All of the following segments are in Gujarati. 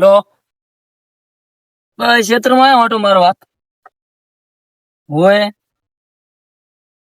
લો. બસ ક્ષેત્રમાં આવ્યો હતો મારો વાત હોય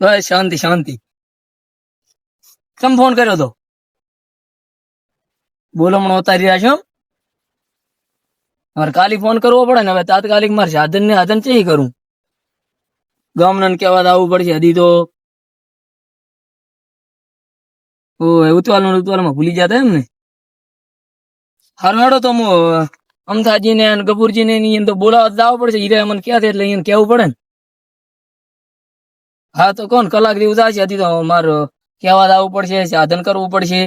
બસ શાંતિ શાંતિ. કેમ ફોન કર્યો તો? બોલો મને ઉતારી રહ્યા છો મારે કાલી ફોન કરવો પડે ને હવે તાત્કાલિક મારે સાધન ને સાધન ચે કરું? ગામના કહેવા આવવું પડશે, હજી તો. ઓ ઉતવાલ ઉતવાલમાં ભૂલી જતા એમ ને? હારું હેડો તો હું અમથાજી ને કપૂરજી ને એને તો બોલાવા જવું પડશે. હીરે અમને ક્યાં છે એટલે એને કેવું પડે ને? હા તો કોણ કલાક જેવું થશે હતી તો મારે કહેવા આવવું પડશે સાધન કરવું પડશે.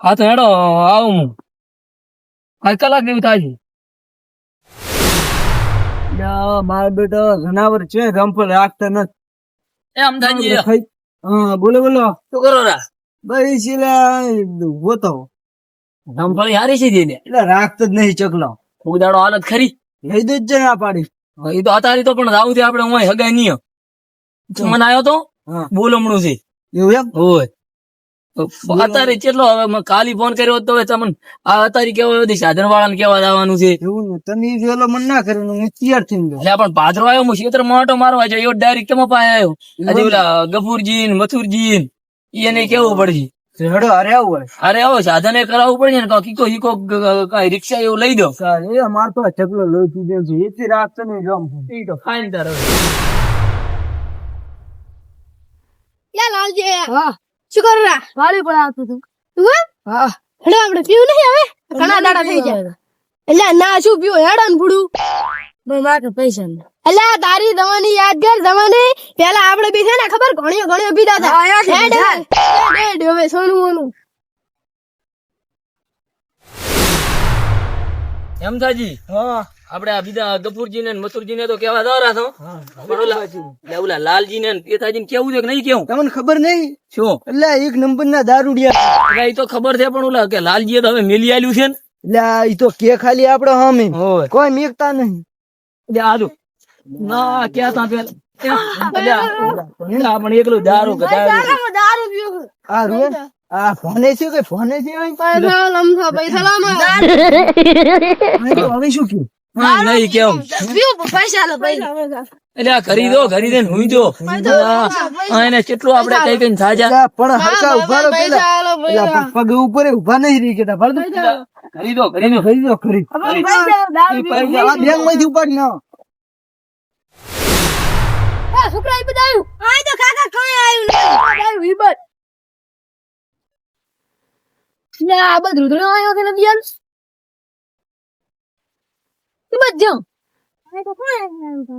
હા તો હેડો આવું હું. હા કલાક જેવું થાય છે મારો બેટો જનાવર છે રમફળ રાખતા નથી. એ અમથાજી હા બોલો બોલો. શું કરો રા? ભાઈ ઊભો તો. રમફળી હારી છે ને એટલે રાખતો જ નહીં ચકલો. ઉદાડો હાલત ખરી. લઈ દે જ ના પાડી. એ તો અતારી તો પણ રાવું આપણે હું હગાય નહીં મને આવ્યો તો? બોલમણું છે. એવું એમ? હોય. અત્યારે કેટલો હવે કાલી ફોન કર્યો તો તમને આ અત્યારે કેવો બધી સાધન વાળાને કેવા જવાનું છે? એવું તમે પેલો મન ના કર્યું હું તૈયાર થઈ ગયો. એટલે પણ પાદરો આવ્યો હું ક્ષેત્ર મોટો મારવા જાય એવો ડાયરેક્ટ કેમ પાય આવ્યો? ગફુરજી ને મથુરજી એને કેવું પડશે? હેડો અરે આવું હોય. અરે આવો સાધન કરાવવું પડશે ને ઈકો ઈકો કઈ રિક્ષા એવું લઈ દો. એ અમાર તો ચકલો લઈ દીધો છે એથી રાખતો ને રમ. ઈ તો ફાઈન તારો યા લાલજી હા. શું કર રા? વાળી પણ આવતું તું તું હા? હેડો આપણે પીવું નહીં હવે? ઘણા દાડા થઈ જાય એટલે ના શું પીવું? હેડો ને ભૂડું. મારે પૈસા નહીં તારી દવાની યાદગાર દવાની. પેલા આપણે બી છે ને ખબર? ઘણીઓ ઘણીઓ પીધા હતા. હા, યાદ છે, હેડ, હેડ, હેડ, હેડ, હવે સોનું મોનું એમ હા. આપડે આ બીજા ગફુરજી ને મથુરજી ને તો કેવા દોરા છો? ઓલા લાલજી ને પેથાજી ને કેવું છે કે નહીં કેવું? તમને ખબર નહીં? શું? એટલે એક નંબર ના દારૂડિયા એ તો ખબર છે પણ ઓલા કે લાલજી તો હવે મેલી આલ્યું છે ને? એટલે એ તો કે ખાલી આપડે હમે. કોઈ મેકતા નહીં. આજો ના ક્યાં તા પેલા એટલે આ- આ પણ એકલું દારૂ દારૂ. દારૂ દારૂ પીવું આ રૂ આ ફોને છે કે ફોને છે હવે પૈસા? લમસા પૈસા લામાં હવે શું કયું નહીં કેવું પીવું પૈસા લો પૈસા પૈસા એટલે કરી દો કરી દે હુઈ દો આ આ એને કેટલું આપડે કઈ કઈ સાજા. પણ હરખા ઊભા પગ ઉપર ઊભા નહીં રહી કેતા. ભર દો કરી દો કરી દો ખરી દો ખરી પૈસા દારૂ પીવું આ બેંકમાંથી ઉપાડી ના આ છોકરા ઈ બધાયું આય તો કાકા કઈ આવ્યું નહીં બધાયું હિબત લે આ બધ રુદ્ર આવ્યો કે નથી યાર હિબત જો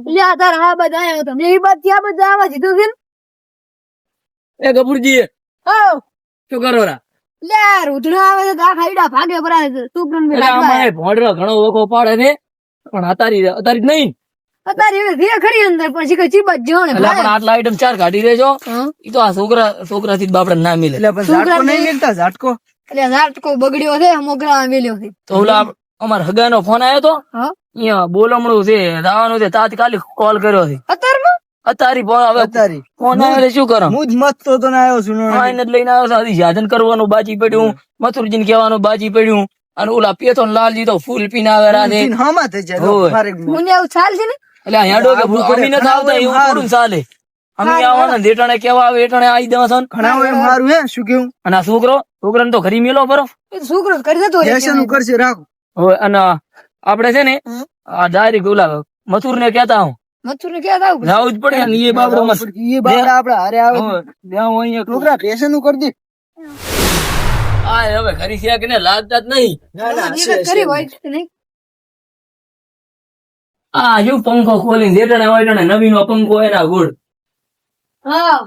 લે આ તાર આ બધા આવ્યો તો મેં હિબતથી આ બધા આવા જીધું છે ને એ ગફુરજી હો શું કરો રા લે આ આવે છે આ ખાઈડા ભાગે પરાય છે. સુપ્રન મે એટલે ભોંડરો ઘણો ઓળખો પાડે છે પણ અતારી અતારી નહીં. અત્યારે હવે રે ખરી અંદર પણ શીખર ચીબત જો એટલે આપણે આટલા આઈટમ ચાર કાઢી દેજો ઈ તો આ છોકરા છોકરા થી બાપડા ના મિલે. એટલે પણ ઝાટકો નહીં મેકતા ઝાટકો? એટલે ઝાટકો બગડ્યો છે મોગરા મિલ્યો છે. તો ઓલા અમાર હગાનો ફોન આવ્યો તો? હા. અહીંયા બોલમણું છે રાવાનું છે તાત્કાલિક કોલ કર્યો છે. અત્યારમાં અતારી ફોન હવે અતારી. ફોન આવે એટલે શું કરો? હું જ મત તો તો ના આવ્યો છું આઈને જ લઈને આવ્યો છે. હજી કરવાનું બાજી પડ્યું. મથુરજીને કહેવાનું બાજી પડ્યું. અને ઓલા પેતો ને લાલજી તો ફૂલ પીને આવે રાતે હામાં થઈ જાય ફારેક એવું ચાલ છે ને? એટલે અહીંયા ડોકે અમી નથી આવતા એવું. થોડું ચાલે. અમે આવવાના ને કેવા આવે એટાણે આવી દેવા છે ને. ઘણા હોય એમ હારું હે? શું કેવું અને આ છોકરો છોકરાને તો ઘરી મેલો બરો. છોકરો કરી દેતો હોય ફેશન કરશે રાખો. હવે અને આપડે છે ને આ ડાયરી ગોલા મથુર ને કેતા હું મથુર ક્યાં આવું જાવું જ પડે ને એ બાબડો મસ્ત એ બાબડા આપડે હારે આવે. ત્યાં હું અહીંયા છોકરા નું કરી દે. આ હવે ઘરી છે કે ને લાગતા જ નહીં. ના ના કરી હોય નહીં. આ શું પંખો ખોલી એટાણે નવીનો પંખો એના ગુડ હા.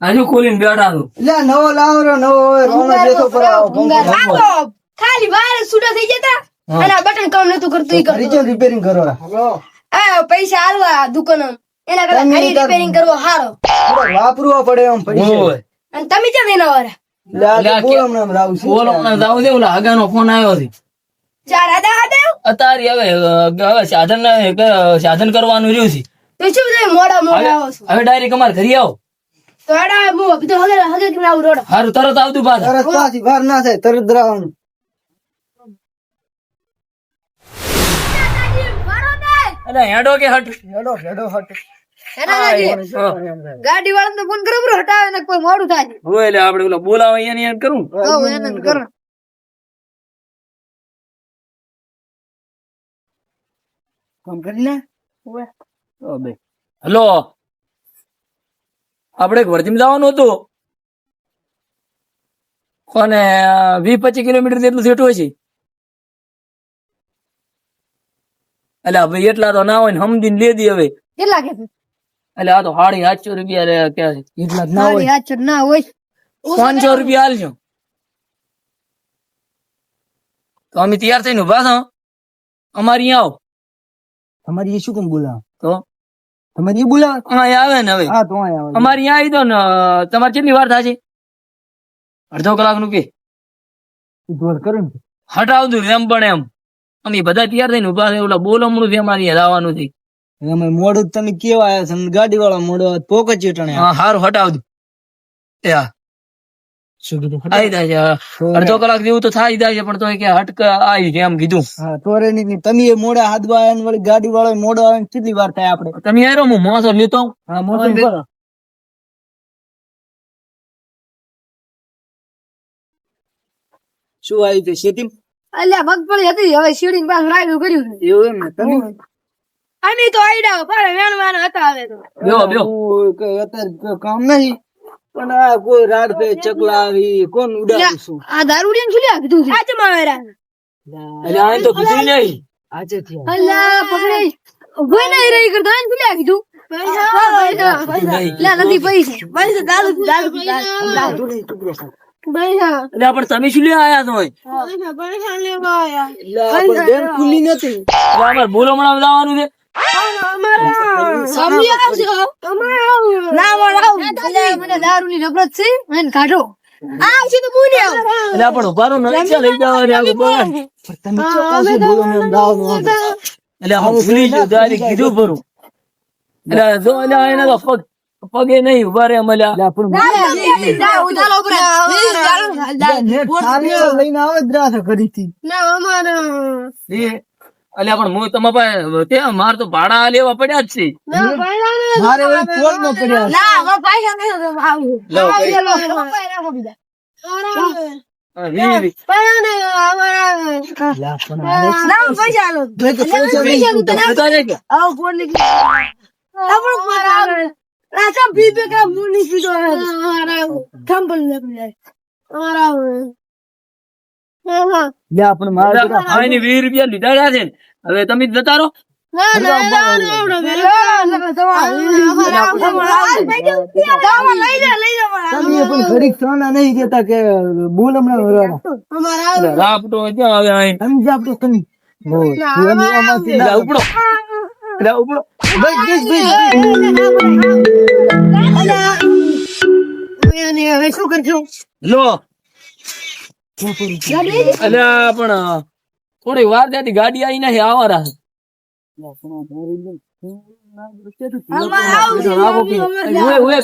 શું ખોલીને બેઠા છું. લે નવો લાવો રો નવો રોનો જેતો પર આવો ભૂંગાર. ખાલી બહાર સુડા થઈ જતા. અને બટન કામ નતું કરતું ઈ રિપેરિંગ કરો આ પૈસા આલવા દુકાનો. એના કરતા ગાડી રિપેરિંગ કરવો હારો. વાપરવા પડે એમ પૈસા અને તમે કેમ એના વાળા? ફોન આવ્યો છે. અત્યારે હવે હવે સાધન સાધન કરવાનું રહ્યું છે. તો શું તમે મોડા મોડા આવો છો? હવે ડાયરેક્ટ અમારે ઘરે આવો. તો એડા હું બધું હગે હગે કે આવું રોડ? હારું તરત આવતું પાછા. તરત પાછી વાર ના થાય તરત રાવાનું. અરે હેડો કે હટ. હેડો હેડો હટ. ગાડી વાળા ને ફોન કરો હટાવે ને કોઈ મોડું થાય હોય એટલે આપડે ઓલા બોલાવે અહીંયા કરું? કરો. કામ કરી લે? હલો. આપણે વર્ધીમાં જવાનું હતું. કોને વીસ પચીસ કિલોમીટર જેટલું થેટું હોય છે? એટલે ભાઈ એટલા તો ના હોય ને સમજીને લે દી હવે. કેટલા કે એટલે આ તો સાડી સાતસો રૂપિયા રે ક્યાં એટલા ના હોય. મારી ના હોય. પાંચસો રૂપિયા હાલજો તો અમે તૈયાર થઈને ઊભા છો. અમારી અહીંયા આવો. તમારી એ શું કેમ બોલાવ? તો? તમારી એ હા અહીંયા આવે ને હવે. હા તો આવે. અમારી અહીંયા આવી દો ને તમારે કેટલી વાર થાય છે અડધો કલાકનું કે ને. હટાવતું એમ પણ એમ. અમે બધા તૈયાર થઈને ઊભા છે ઓલા બોલમણું છે અમારી અહીંયા લાવવાનું છે. અમે મોડું તમે કેવા આવ્યા છો ગાડી વાળા મોડો પોક જ ચેટણે. હા હારું હટાવજો. એ હા. શું કીધું? આવી જાય અડધો કલાક જેવું તો થાય જાય છે પણ તો કે હટક આવી છે એમ કીધું. હા તોરે નહીં તમે એ મોડા હાથ આવ્યા વળી ગાડી વાળો મોડો આવે કેટલી વાર થાય આપણે? તમે યાર હું મોસો લેતો હા મોટું કરો શું આવ્યું છે શેતી અલ્યા મગફળી હતી હવે શીડી પાસે રાયડું કર્યું એવું એમ ને? તમે? અમે તો આઈડા પાડે વેણવાના હતા હવે તો. બ્યો બ્યો અત્યારે કામ નહીં પણ આ કોઈ રાડ પે ચકલા આવી કોણ ઉડાડશું આ દારૂડિયન શું લ્યા કીધું છે? આજે માવેરા એટલે આ તો કીધું નહીં. આજે થી અલ્યા પકડી. ઊભો નહીં રહી કરતા એને ખુલ્યા લ્યા કીધું? પૈસા લ્યા નથી પૈસા. પૈસા દારૂ દારૂ દારૂ. પણ તમે શું લેવા આયા છો એટલે ખુલ્લી નથી. છે? હું એટલે કીધું ભરું. એટલે જો એના તો પગ પગે નહીં ઊભા રે મળ્યા પણ લઈને આવે હું તમારા પાસે તે માર તો ભાડા લેવા પડ્યા જ છે મારે વળી પોળમાં પડ્યા છે. લો, કઈ. હા, વી, વી. Bibi આ પણ આને જોઈ તો પૈસા નહીં તો બતા દે કે? એટલે આ પણ મારે એટલે આ રૂપિયા લીધા રહ્યા છે હવે તમે જતા રહો ના- ઉપડો એટલે ઉપડો બસ, બસ, બસ, બસ. શું કરજો લો. એટલે પણ થોડી વાર ત્યાંથી ગાડી આવી નથી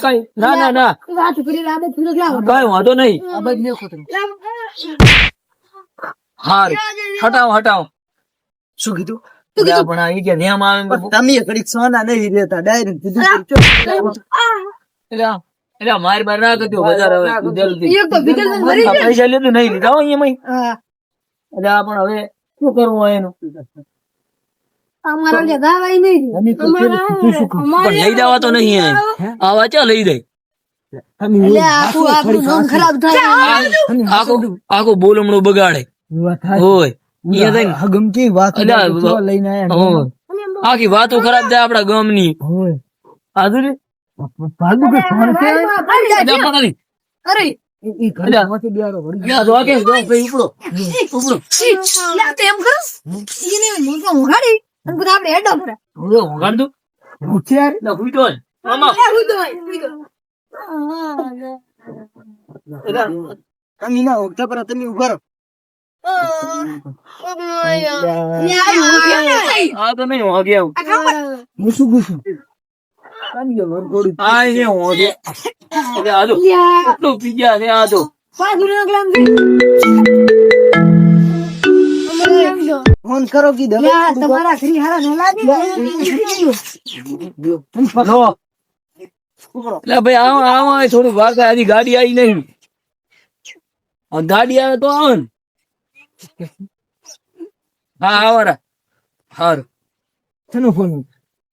કઈ. ના ના ના. કઈ વાંધો નહીં. બાજુ હારું. હટાવો હટાવો. શું કીધું? નહીં માર બાર ના કરજો બજાર હવે પૈસા લીધું લીધા એટલે આ પણ હવે શું કરવું હોય એનું? લઈ જવા તો નહીં આવા ચા લઈ જાય. આખો બોલમણો આખું આપણું નામ ખરાબ થાય. આખું આખું બોલમણું બગાડે. હોય. ગમતી વાત અલ્યા, તો કેવા લઈને આયા હોય. આખી વાતો ખરાબ થાય આપડા ગામની હોય હાજરી ભાગું કે ફોન છે એટલે પણ નથી. અરે ઈ- ઈ ઘરમાંથી બેહાડો વળી. યા, જો આ કે, જો ભાઈ ઉપડો ઉપડો લા તો એમ કરો એને મોટો ઉઘાડી અને બધા આપણે હેડો કરે હવે વગાડ દઉં હોશિયાર. એટલે હુઈતો હોય. મામા હું તો એટલે તમે ના ઓળખતા પણ તમે ઉભા રહો. હું શું કહું છું? ફોન કરો કીધું તમારા શ્રી હારા નો લાગી ભાઈ આવો આવો થોડું વાર હજી ગાડી આવી નહીં ગાડી આવે તો આવે ને હા આવો રા હારું. શેનો ફોન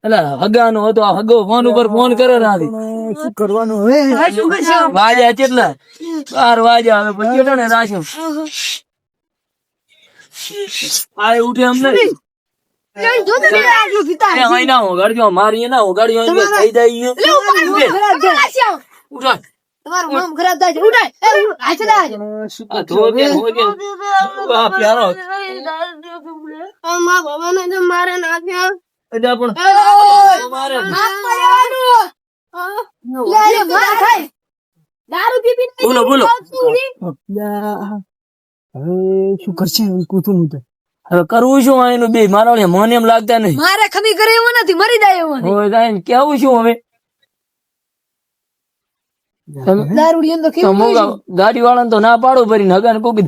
એટલે હગાનો હતો આ હગો ફોન ઉપર ફોન કરે ના શું કરવાનું હવે? શું કરશો? વાજ્યા કેટલા? બાર વાજ્યા હવે પછી કેટલા ને રાખ્યો. આ ઉઠે અમને યાર, જો તો પેલા આટલું પીતા એ અહીં ના હોગાડજો મારી ના ઉગાડ્યો થઈ જાય મોં તમારું મોં ખરાબ થાય છે. ઉઠાય. એ, લાવ. શું આ ધોકે ધોકે આ પ્યારો અમારા બાબાને તો મારે નાખ્યા. અજા પણ મારે માફ લેવાનું. લે, લે, માર ખાય. દારૂ પી બોલો બોલો હવે શું કરશે કૂતું હું તો હવે કરવું શું આ એનું બે મારા મને એમ લાગતા નહીં મારે ખમી કરે એવું નથી મરી જાય એવું નથી. કેવું શું હવે દારૂડિયો ને તો કેવું હોય છે? ગાડી વાળા તો ના પાડો ભરી હગાને કુકી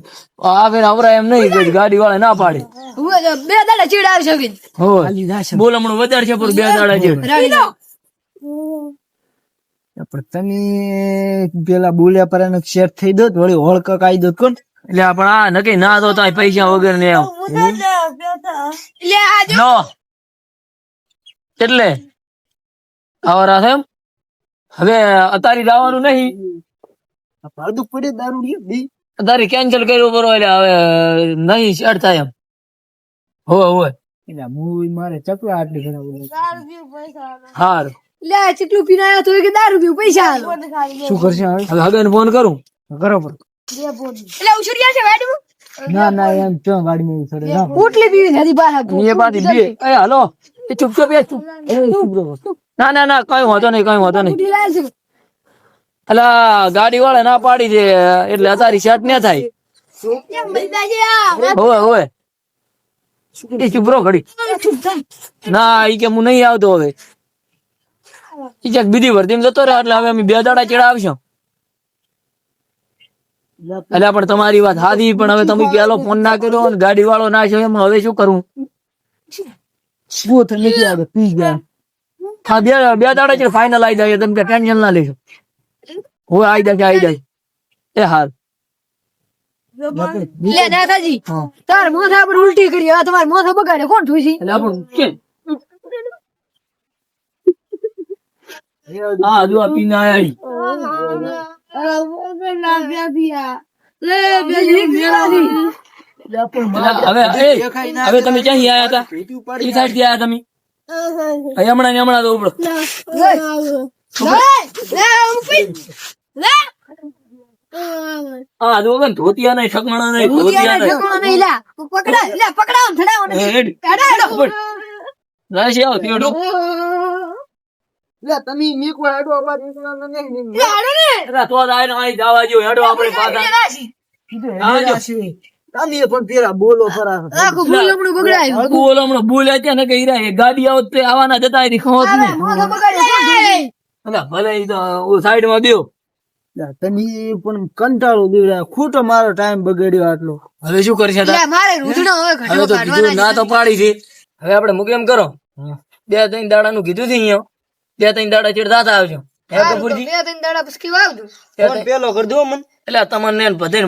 આવે અવરા એમ નહીં ગાડી વાળા ના પાડે બે દાડા ચીડ આવશે શકે હોય ખાલી જાશે. બોલ હમણાં વધારે છે પણ બે દાડા રાણી તમે પેલા બોલ્યા પર એને શેર થઈ દો તો વળી હોળક કાઈ દો કોણ એટલે આ પણ આ નક્કી ના તો તાય પૈસા વગર ને એટલે આવરા છે એમ હવે અતારી જવાનું નહીં. આ ભાડું પડે દારૂ બી. અતારી કેન્સલ કર્યું બરો એટલે હવે નહીં શેર થાય એમ. હોય હોય એટલે હું મારે ચકલા આટલી ઘણા બધા હાર. લે ચીટલું પીને આવ્યો તો કે દારૂ પીવું પૈસા આલો શું કરશે હવે? હવે હગન ફોન કરું? કરો પર એટલે ઉછળ્યા છે વાડું ના ના એમ ચો ગાડી માં ઉછળે ના ઉટલી પીવી હતી બહાર એ પાછી બે. એ હાલો. એ ચૂપ ચૂપ. એ ચૂપ ના ના ના કઈ વાંધો નહીં કઈ વાંધો નહીં. અલા ગાડી વાળા ના પાડી દે એટલે અતારી શર્ટ ના થાય. હોય હોય એ ચૂપ ઘડી. ના ઈ કે હું નહીં આવતો હવે. ઈ ક્યાંક બીજી વર્તી જતો રહે એટલે હવે અમે બે દાડા ચેડા આવશું. એટલે પણ તમારી વાત હાથી પણ હવે તમે પેલો ફોન ના કર્યો અને ગાડી વાળો ના છે એમાં હવે શું કરવું શું થઈ નથી પી ગયા. હા બે બે દાડા છે ફાઇનલ આવી જાય તમે ટેન્શન ના લેશો. હું આવી જાય આવી જાય. એ હાલ. લે દાદાજી તાર મોથા પર ઉલટી કરી આ તમારે મોથા બગાડે કોણ થયું છે? એટલે આપણું કે હા જો આ પીને આયા હવે તમે ક્યાંથી આયા હતા? ઈ સાઈડથી આયા તમે? હમણાં હમણાં તો ઉપડો. હા જો કે ધોતિયા નહીં ઠકમાણા નહીં ધોતિયા નહીં પકડા લે પકડાવ થડાવ એ, હેડ. રાશી આવો થયો લે તમે મીક વાડો અવાજ નીકળવાનો નહીં અરે તો જ આઈને અહીં જવા જેવું હેડો આપણે પાછા. તમે પણ પેલા બોલો ખરા. આખું ભૂલમણું બગડાયું. તું બોલ્યા ત્યાં ને કઈ રહ્યા. ગાડી આવત તે આવવાના જતા એની ખબર જ નહીં મોથા બગાડે કોણ થયું છે? અલા, ભલે? ઈ તો સાઈડમાં દેવ તમે પણ કંટાળો દેવડા ખોટો મારો ટાઈમ બગાડ્યો આટલો. હવે શું કરશે હવે હવે તો કીધું ના તો પાડી છે. હવે આપણે મૂકી એમ કરો. બે ત્રણ દાડા નું કીધું છે અહીંયા. બે ત્રણ દાડા ચેડ દાતા આવજો. હે કપૂરજી? બે ત્રણ દાડા પછી આવજો પેલો કરી દો મને. એટલે તમને બધે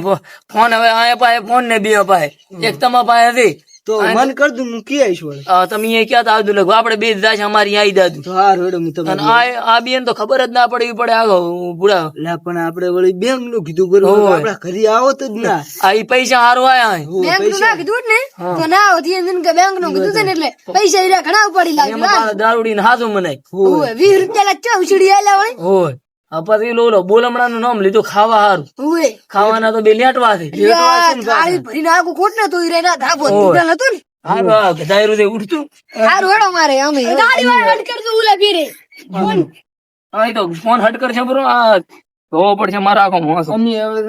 ફોન હવે આયા પાહે ફોન ને બે અપાય એક તમારા પાસે હતી. તો મન કર દઉં હું કી આવીશ વળે આ તમે અહીંયા ક્યાં આવતું લખો આપણે બે દાસ અમારી આવી દાદું તો હાર હેડો હું તમને આ આ બેન તો ખબર જ ના પડવી પડે આગો બુડા લે પણ આપણે વળી બેંકનું કીધું કરો આપણે ઘરે આવો તો જ ના. આ ઈ પૈસા હારો આયા હે. બેંકનું ના કીધું ને? તો ના હોતી એમ કે બેંકનું કીધું છે ને એટલે પૈસા ઈરા ઘણા ઉપાડી લાગ્યા. દારૂડી ને હાથું મને ઓય. વીસ રૂપિયા લા ચા ઉછળી આલ્યા વળી હોય? આ પછી લો લો બોલમણા નું નામ લીધું ખાવા હારું. ખાવાના તો બે લેટવા છે. ભરી નાખું આખું ખોટ ને તું રે ના ધાબો હતું ને. હારું આ ગધાયરું તે ઉઠતું હારું હેડો મારે અમે. ગાડી વાળા અડ કરતો ઉલા ફીરે હા તો ફોન હટ કરશે બરો. આ ધોવો પડશે મારા આખો મોસો. અમે હવે.